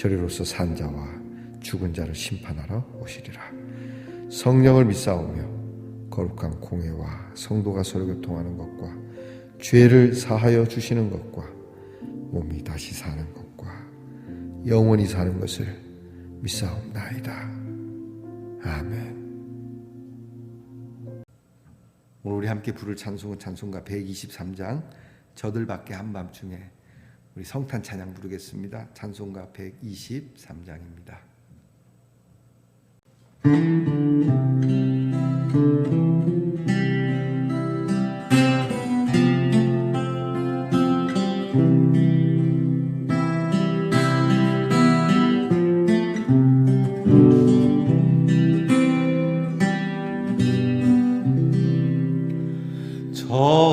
저리로서 산 자와 죽은 자를 심판하러 오시리라 성령을 믿사오며 거룩한 공회와 성도가 서로 교통하는 것과 죄를 사하여 주시는 것과 몸이 다시 사는 것과 영원히 사는 것을 믿사옵나이다. 아멘. 오늘 우리 함께 부를 찬송은 찬송가 123장 저들밖에 한밤중에 우리 성탄 찬양 부르겠습니다. 찬송가 123장입니다. 저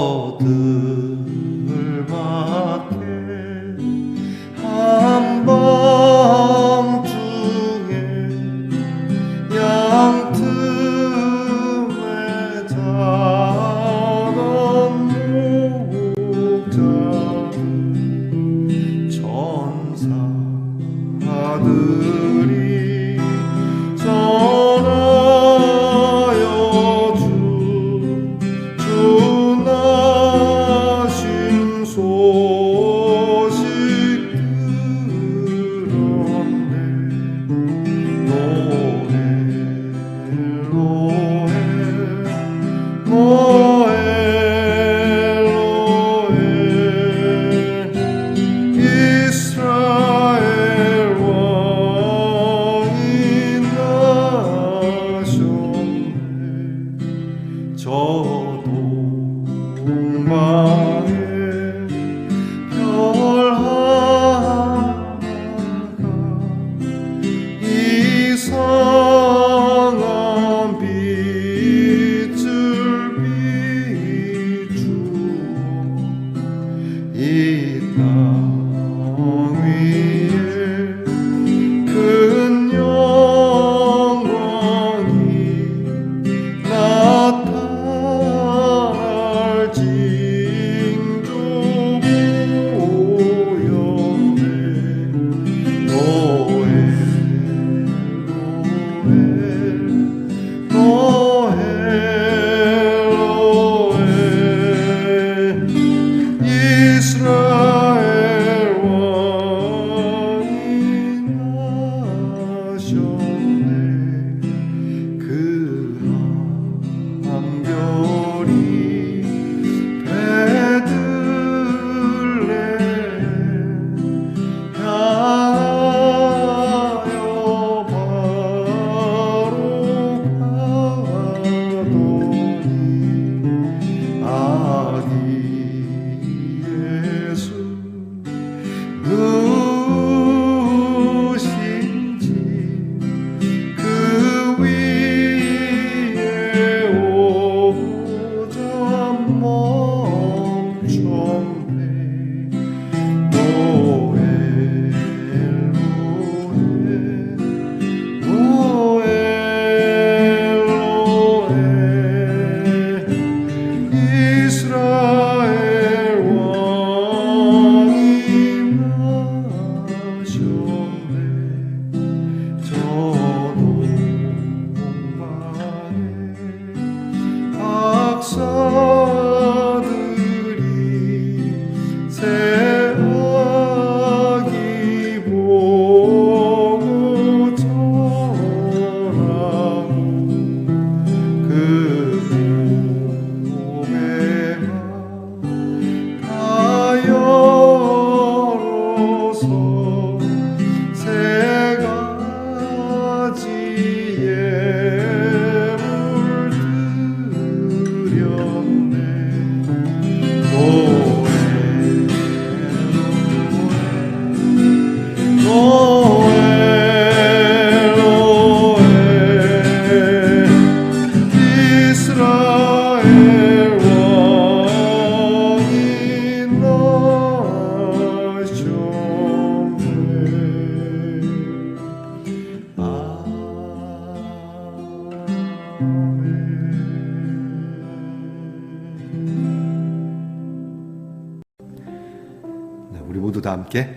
함께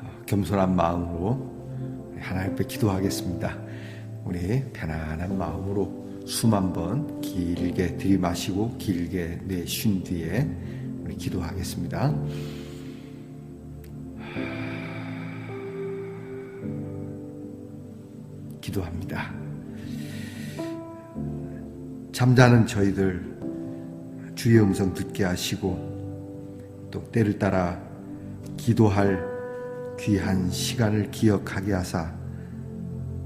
어, 겸손한 마음으로 우리 하나님 앞에 기도하겠습니다. 우리 편안한 마음으로 숨 한 번 길게 들이마시고 길게 내쉰 뒤에 우리 기도하겠습니다. 기도합니다. 잠자는 저희들 주의 음성 듣게 하시고 또 때를 따라 기도할 귀한 시간을 기억하게 하사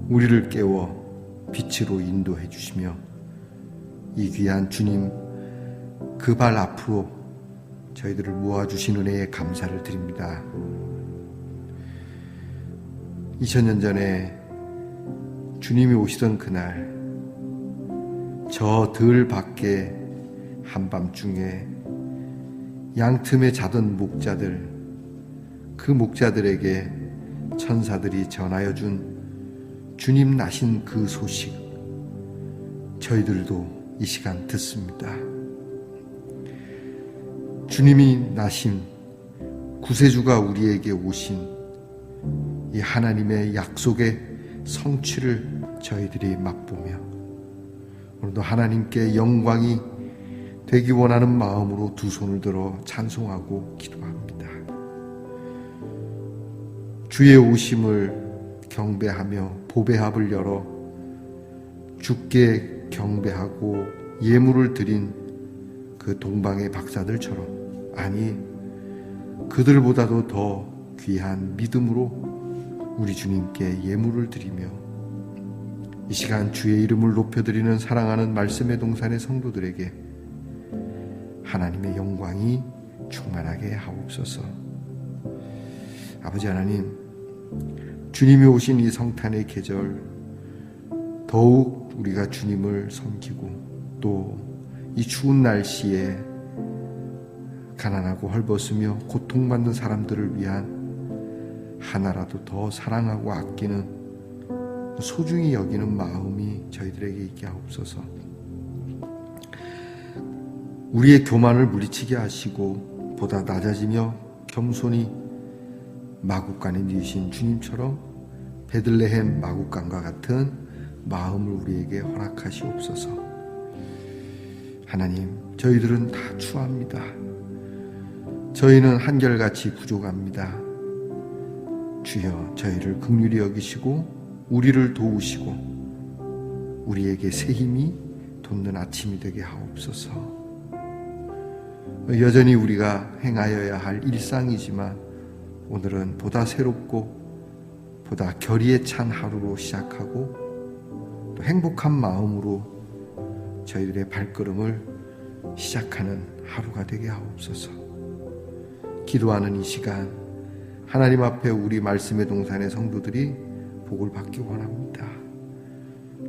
우리를 깨워 빛으로 인도해 주시며 이 귀한 주님 그 발 앞으로 저희들을 모아주신 은혜에 감사를 드립니다. 2000년 전에 주님이 오시던 그날 저 들 밖에 한밤중에 양틈에 자던 목자들 그 목자들에게 천사들이 전하여 준 주님 나신 그 소식 저희들도 이 시간 듣습니다. 주님이 나신 구세주가 우리에게 오신 이 하나님의 약속의 성취를 저희들이 맛보며 오늘도 하나님께 영광이 되기 원하는 마음으로 두 손을 들어 찬송하고 기도합니다. 주의 오심을 경배하며 보배합을 열어 주께 경배하고 예물을 드린 그 동방의 박사들처럼 아니 그들보다도 더 귀한 믿음으로 우리 주님께 예물을 드리며 이 시간 주의 이름을 높여드리는 사랑하는 말씀의 동산의 성도들에게 하나님의 영광이 충만하게 하옵소서. 아버지 하나님, 주님이 오신 이 성탄의 계절, 더욱 우리가 주님을 섬기고 또 이 추운 날씨에 가난하고 헐벗으며 고통받는 사람들을 위한 하나라도 더 사랑하고 아끼는 소중히 여기는 마음이 저희들에게 있게 하옵소서. 우리의 교만을 물리치게 하시고 보다 낮아지며 겸손히 마국간에 누이신 주님처럼 베들레헴 마국간과 같은 마음을 우리에게 허락하시옵소서. 하나님, 저희들은 다 추합니다. 저희는 한결같이 부족합니다. 주여 저희를 극률히 여기시고 우리를 도우시고 우리에게 새 힘이 돋는 아침이 되게 하옵소서. 여전히 우리가 행하여야 할 일상이지만 오늘은 보다 새롭고 보다 결의에 찬 하루로 시작하고 또 행복한 마음으로 저희들의 발걸음을 시작하는 하루가 되게 하옵소서. 기도하는 이 시간 하나님 앞에 우리 말씀의 동산의 성도들이 복을 받기 원합니다.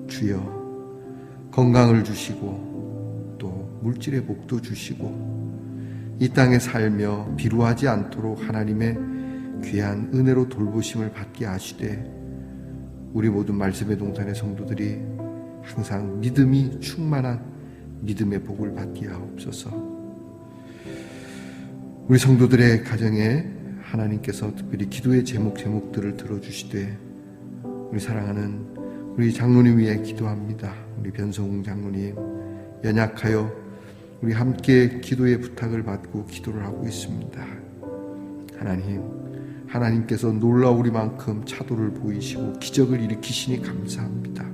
주여 건강을 주시고 또 물질의 복도 주시고 이 땅에 살며 비루하지 않도록 하나님의 귀한 은혜로 돌보심을 받게 하시되 우리 모든 말씀의 동산의 성도들이 항상 믿음이 충만한 믿음의 복을 받게 하옵소서. 우리 성도들의 가정에 하나님께서 특별히 기도의 제목 제목들을 들어주시되 우리 사랑하는 우리 장로님 위해 기도합니다. 우리 변성웅 장로님 연약하여 우리 함께 기도의 부탁을 받고 기도를 하고 있습니다. 하나님, 하나님께서 놀라우리만큼 차도를 보이시고 기적을 일으키시니 감사합니다.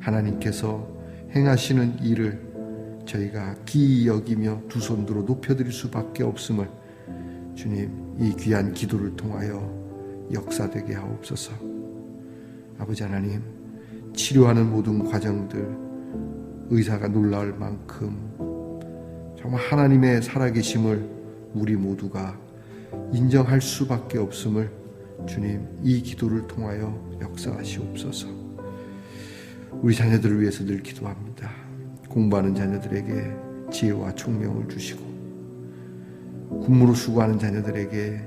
하나님께서 행하시는 일을 저희가 기이 여기며 두 손들어 높여드릴 수밖에 없음을 주님 이 귀한 기도를 통하여 역사되게 하옵소서. 아버지 하나님 치료하는 모든 과정들 의사가 놀라울 만큼 정말 하나님의 살아계심을 우리 모두가 인정할 수밖에 없음을 주님 이 기도를 통하여 역사하시옵소서. 우리 자녀들을 위해서 늘 기도합니다. 공부하는 자녀들에게 지혜와 총명을 주시고 군무로 수고하는 자녀들에게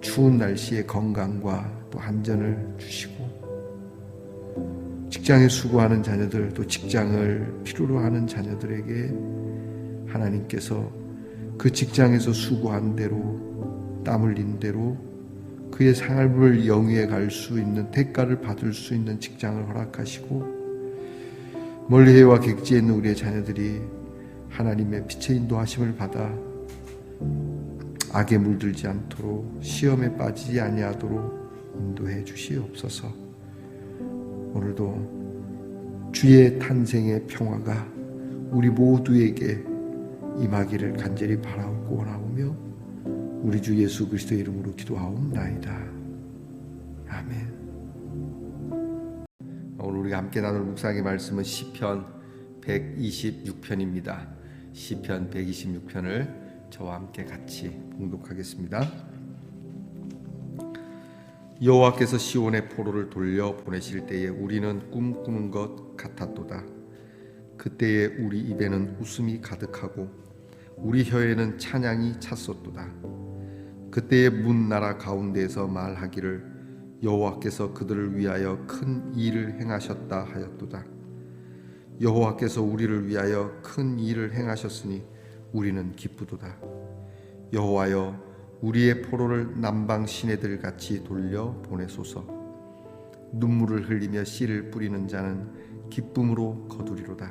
추운 날씨에 건강과 또 안전을 주시고 직장에 수고하는 자녀들 또 직장을 필요로 하는 자녀들에게 하나님께서 그 직장에서 수고한 대로 땀 흘린 대로 그의 삶을 영위해 갈 수 있는 대가를 받을 수 있는 직장을 허락하시고 멀리 해와 객지에 있는 우리의 자녀들이 하나님의 빛의 인도하심을 받아 악에 물들지 않도록 시험에 빠지지 아니하도록 인도해 주시옵소서. 오늘도 주의 탄생의 평화가 우리 모두에게 임하기를 간절히 바라고 원하오며 우리 주 예수 그리스도의 이름으로 기도하옵나이다. 아멘. 오늘 우리가 함께 나눌 묵상의 말씀은 시편 126편입니다. 시편 126편을 저와 함께 같이 봉독하겠습니다. 여호와께서 시온의 포로를 돌려 보내실 때에 우리는 꿈꾸는 것 같았도다. 그때에 우리 입에는 웃음이 가득하고 우리 혀에는 찬양이 찼었도다. 그때에 문 나라 가운데에서 말하기를 여호와께서 그들을 위하여 큰 일을 행하셨다 하였도다. 여호와께서 우리를 위하여 큰 일을 행하셨으니 우리는 기쁘도다. 여호와여 우리의 포로를 남방 시내들 같이 돌려 보내소서. 눈물을 흘리며 씨를 뿌리는 자는 기쁨으로 거두리로다.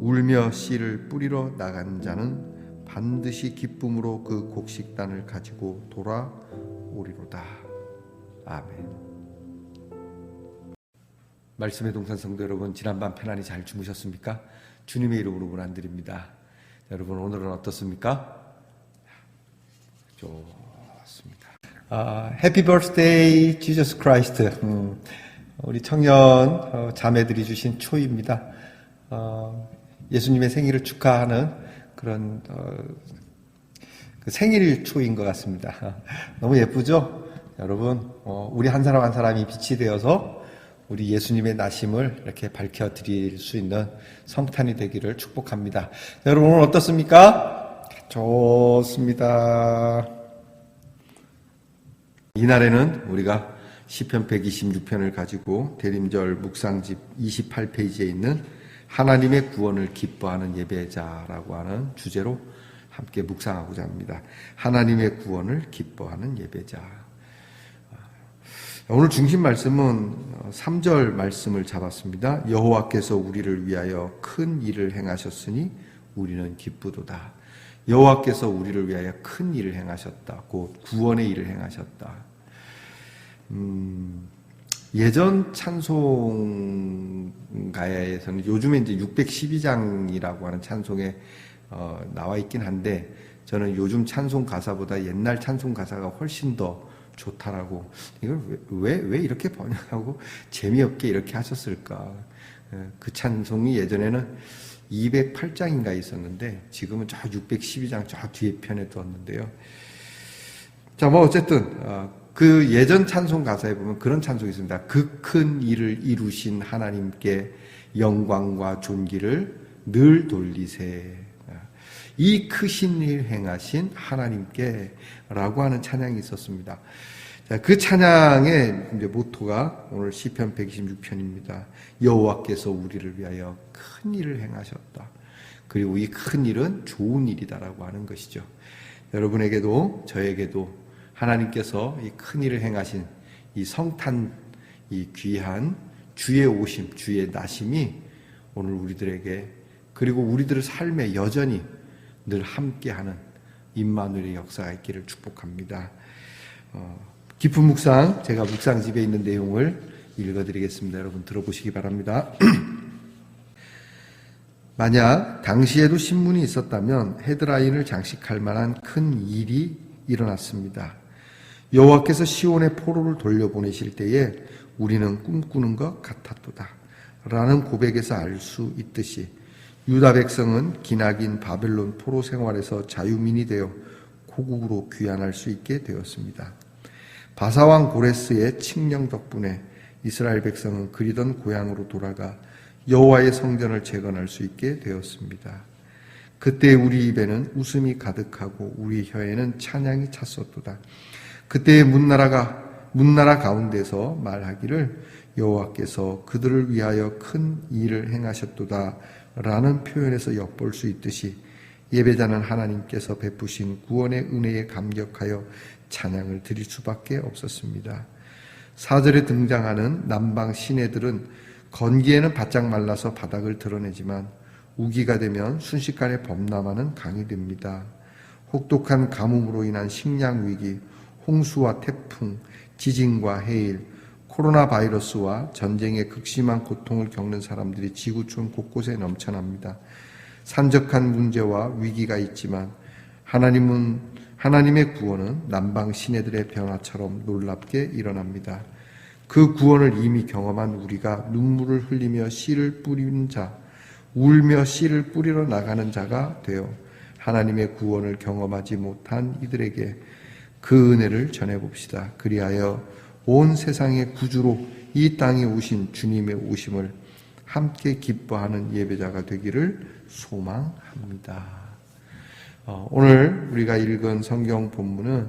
울며 씨를 뿌리러 나간 자는 반드시 기쁨으로 그 곡식단을 가지고 돌아오리로다. 아멘. 말씀의 동산 성도 여러분, 지난밤 편안히 잘 주무셨습니까? 주님의 이름으로 문안드립니다. 여러분 오늘은 어떻습니까? 좋습니다. 아, 해피 버스데이 지저스 크라이스트. 음, 우리 청년 어, 자매들이 주신 초입니다. 어, 예수님의 생일을 축하하는 그런 어, 그 생일 초인 것 같습니다. 너무 예쁘죠? 여러분, 어, 우리 한 사람 한 사람이 빛이 되어서 우리 예수님의 나심을 이렇게 밝혀 드릴 수 있는 성탄이 되기를 축복합니다. 여러분 오늘 어떻습니까? 좋습니다. 이날에는 우리가 시편 126편을 가지고 대림절 묵상집 28페이지에 있는 하나님의 구원을 기뻐하는 예배자라고 하는 주제로 함께 묵상하고자 합니다. 하나님의 구원을 기뻐하는 예배자. 오늘 중심 말씀은 3절 말씀을 잡았습니다. 여호와께서 우리를 위하여 큰 일을 행하셨으니 우리는 기쁘도다. 여호와께서 우리를 위하여 큰 일을 행하셨다. 곧 구원의 일을 행하셨다. 음, 예전 찬송가에서는 요즘에 이제 612장이라고 하는 찬송에 어, 나와 있긴 한데 저는 요즘 찬송 가사보다 옛날 찬송 가사가 훨씬 더 좋다라고 이걸 왜 왜 이렇게 번역하고 재미없게 이렇게 하셨을까? 그 찬송이 예전에는 208장인가 있었는데 지금은 저 612장 저 뒤에 편에 두었는데요. 자, 뭐 어쨌든 어, 그 예전 찬송 가사에 보면 그런 찬송이 있습니다. 그 큰 일을 이루신 하나님께 영광과 존귀를 늘 돌리세. 이 크신 일 행하신 하나님께 라고 하는 찬양이 있었습니다. 자, 그 찬양의 이제 모토가 오늘 시편 126편입니다. 여호와께서 우리를 위하여 큰 일을 행하셨다. 그리고 이 큰 일은 좋은 일이다라고 하는 것이죠. 여러분에게도 저에게도 하나님께서 이 큰 일을 행하신 이 성탄 이 귀한 주의 오심, 주의 나심이 오늘 우리들에게 그리고 우리들의 삶에 여전히 늘 함께하는 임마누엘의 역사가 있기를 축복합니다. 어, 깊은 묵상, 제가 묵상집에 있는 내용을 읽어드리겠습니다. 여러분 들어보시기 바랍니다. 만약 당시에도 신문이 있었다면 헤드라인을 장식할 만한 큰 일이 일어났습니다. 여호와께서 시온의 포로를 돌려보내실 때에 우리는 꿈꾸는 것 같았도다. 라는 고백에서 알 수 있듯이 유다 백성은 기나긴 바벨론 포로 생활에서 자유민이 되어 고국으로 귀환할 수 있게 되었습니다. 바사왕 고레스의 칙령 덕분에 이스라엘 백성은 그리던 고향으로 돌아가 여호와의 성전을 재건할 수 있게 되었습니다. 그때 우리 입에는 웃음이 가득하고 우리 혀에는 찬양이 찼었도다. 그때의 문나라가 문나라 가운데서 말하기를 여호와께서 그들을 위하여 큰 일을 행하셨도다 라는 표현에서 엿볼 수 있듯이 예배자는 하나님께서 베푸신 구원의 은혜에 감격하여 찬양을 드릴 수밖에 없었습니다. 사절에 등장하는 남방 시내들은 건기에는 바짝 말라서 바닥을 드러내지만 우기가 되면 순식간에 범람하는 강이 됩니다. 혹독한 가뭄으로 인한 식량 위기, 홍수와 태풍, 지진과 해일, 코로나 바이러스와 전쟁의 극심한 고통을 겪는 사람들이 지구촌 곳곳에 넘쳐납니다. 산적한 문제와 위기가 있지만 하나님은 하나님의 구원은 남방 시내들의 변화처럼 놀랍게 일어납니다. 그 구원을 이미 경험한 우리가 눈물을 흘리며 씨를 뿌리는 자, 울며 씨를 뿌리러 나가는 자가 되어 하나님의 구원을 경험하지 못한 이들에게 그 은혜를 전해봅시다. 그리하여 온 세상의 구주로 이 땅에 오신 주님의 오심을 함께 기뻐하는 예배자가 되기를 소망합니다. 어, 오늘 우리가 읽은 성경 본문은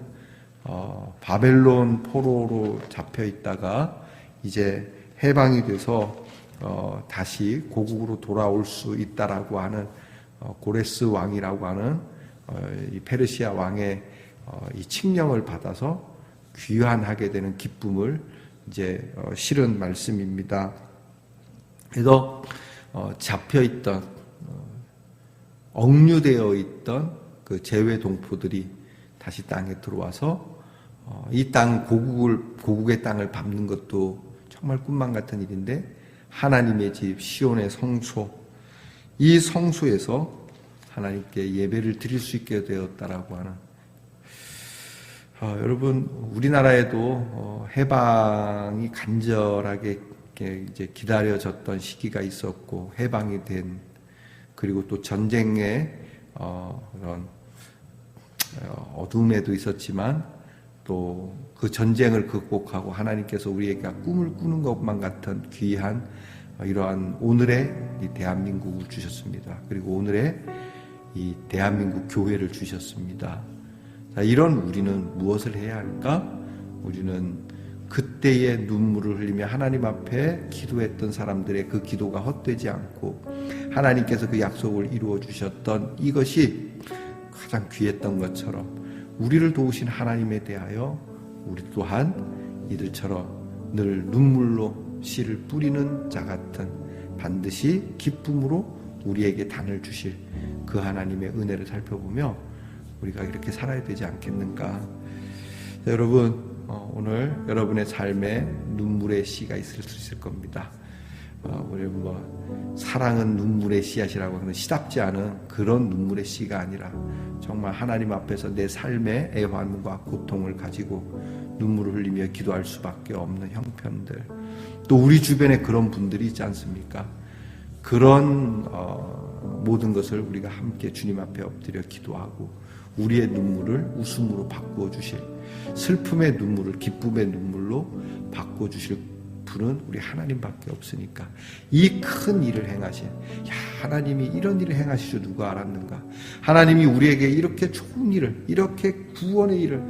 어, 바벨론 포로로 잡혀 있다가 이제 해방이 돼서 어, 다시 고국으로 돌아올 수 있다라고 하는 어, 고레스 왕이라고 하는 페르시아 왕의 어, 이 칙령을 받아서 귀환하게 되는 기쁨을 이제 어, 실은 말씀입니다. 그래서 어, 잡혀 있던 어, 억류되어 있던 그 제외 동포들이 다시 땅에 들어와서 어, 이땅 고국을 고국의 땅을 밟는 것도 정말 꿈만 같은 일인데 하나님의 집 시온의 성소 이 성소에서 하나님께 예배를 드릴 수 있게 되었다라고 하는 어, 여러분 우리나라에도 어, 해방이 간절하게 이제 기다려졌던 시기가 있었고 해방이 된 그리고 또 전쟁의 어, 그런 어, 어둠에도 있었지만 또 그 전쟁을 극복하고 하나님께서 우리에게 꿈을 꾸는 것만 같은 귀한 어, 이러한 오늘의 이 대한민국을 주셨습니다. 그리고 오늘의 이 대한민국 교회를 주셨습니다. 자, 이런 우리는 무엇을 해야 할까? 우리는 그때의 눈물을 흘리며 하나님 앞에 기도했던 사람들의 그 기도가 헛되지 않고 하나님께서 그 약속을 이루어 주셨던 이것이 가장 귀했던 것처럼 우리를 도우신 하나님에 대하여 우리 또한 이들처럼 늘 눈물로 씨를 뿌리는 자 같은 반드시 기쁨으로 우리에게 단을 주실 그 하나님의 은혜를 살펴보며 우리가 이렇게 살아야 되지 않겠는가. 자, 여러분, 어, 오늘 여러분의 삶에 눈물의 씨가 있을 수 있을 겁니다. 어, 우리 뭐 사랑은 눈물의 씨앗이라고 하는 시답지 않은 그런 눈물의 씨가 아니라 정말 하나님 앞에서 내 삶의 애환과 고통을 가지고 눈물을 흘리며 기도할 수밖에 없는 형편들 또 우리 주변에 그런 분들이 있지 않습니까? 그런 어, 모든 것을 우리가 함께 주님 앞에 엎드려 기도하고 우리의 눈물을 웃음으로 바꾸어 주실 슬픔의 눈물을 기쁨의 눈물로 바꾸어 주실 분은 우리 하나님밖에 없으니까 이 큰 일을 행하신 야 하나님이 이런 일을 행하실 줄 누가 알았는가? 하나님이 우리에게 이렇게 좋은 일을 이렇게 구원의 일을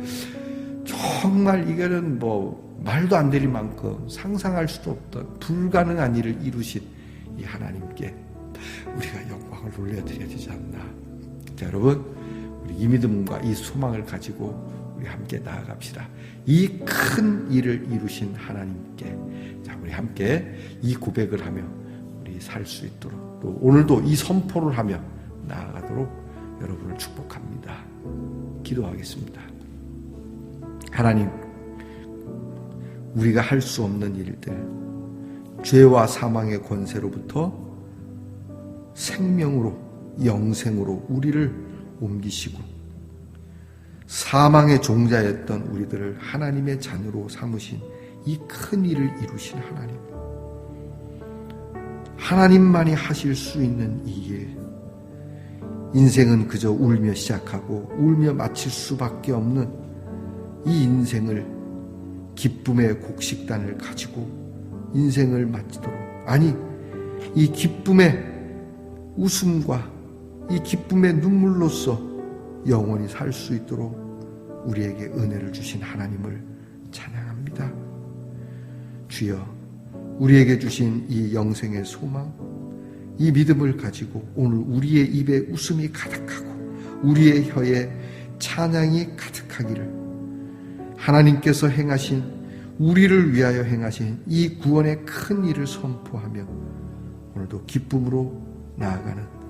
정말 이거는 뭐 말도 안 될 만큼 상상할 수도 없던 불가능한 일을 이루신 이 하나님께 우리가 영광을 올려드려야 되지 않나. 자 여러분 이 믿음과 이 소망을 가지고 우리 함께 나아갑시다. 이 큰 일을 이루신 하나님께 자 우리 함께 이 고백을 하며 우리 살 수 있도록 또 오늘도 이 선포를 하며 나아가도록 여러분을 축복합니다. 기도하겠습니다. 하나님 우리가 할 수 없는 일들 죄와 사망의 권세로부터 생명으로 영생으로 우리를 옮기시고 사망의 종자였던 우리들을 하나님의 자녀로 삼으신 이 큰 일을 이루신 하나님. 하나님만이 하실 수 있는 이 일. 인생은 그저 울며 시작하고 울며 마칠 수밖에 없는 이 인생을 기쁨의 곡식단을 가지고 인생을 마치도록 아니 이 기쁨의 웃음과 이 기쁨의 눈물로써 영원히 살 수 있도록 우리에게 은혜를 주신 하나님을 찬양합니다. 주여, 우리에게 주신 이 영생의 소망, 이 믿음을 가지고 오늘 우리의 입에 웃음이 가득하고 우리의 혀에 찬양이 가득하기를 하나님께서 행하신 우리를 위하여 행하신 이 구원의 큰 일을 선포하며 오늘도 기쁨으로 나아가는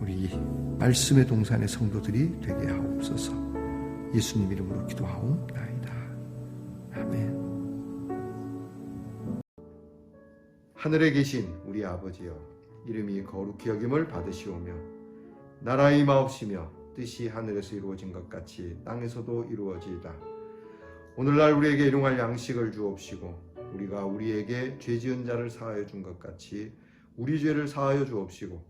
우리 말씀의 동산의 성도들이 되게 하옵소서. 예수님 이름으로 기도하옵나이다. 아멘. 하늘에 계신 우리 아버지여 이름이 거룩히 여김을 받으시오며 나라의 마옵시며 뜻이 하늘에서 이루어진 것 같이 땅에서도 이루어지이다. 오늘날 우리에게 일용할 양식을 주옵시고 우리가 우리에게 죄 지은 자를 사하여 준 것 같이 우리 죄를 사하여 주옵시고